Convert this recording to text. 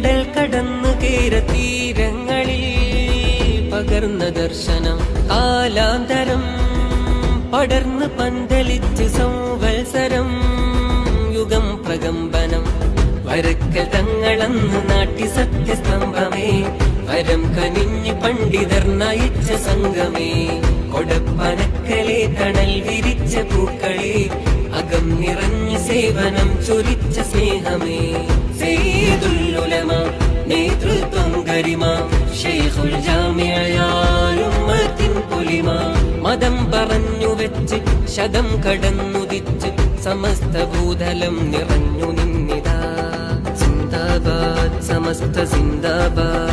കടൽ കടന്നു കേര തീരങ്ങളിൽ പകർന്ന ദർശനം കാലാന്തരം പടർന്ന് പന്തലിച്ച് സംവത്സരം യുഗം പ്രകമ്പനം. വരക്കൽ തങ്ങളന്ന് നാട്ടി സത്യസ്തംഭമേ. വരം കനിഞ്ഞ് പണ്ഡിതർ നയിച്ച സംഗമേ. കൊടപ്പനക്കലെ തണൽ വിരിച്ച പൂക്കളെ. അകം നിറഞ്ഞ സേവനം ചൊരിച്ച സ്നേഹമേ. ഗരിമ ഷെയ്ഖുൽ ജാമിഅയാലുമ്മത്തിൻ പുലിമ മതം പറഞ്ഞു വെച്ച് ശതം കടന്നുദിച്ച് സമസ്ത ഭൂതലം നിറഞ്ഞു നിന്നിതാ സിന്ദാബാദ് സമസ്ത സിന്ദാബാദ്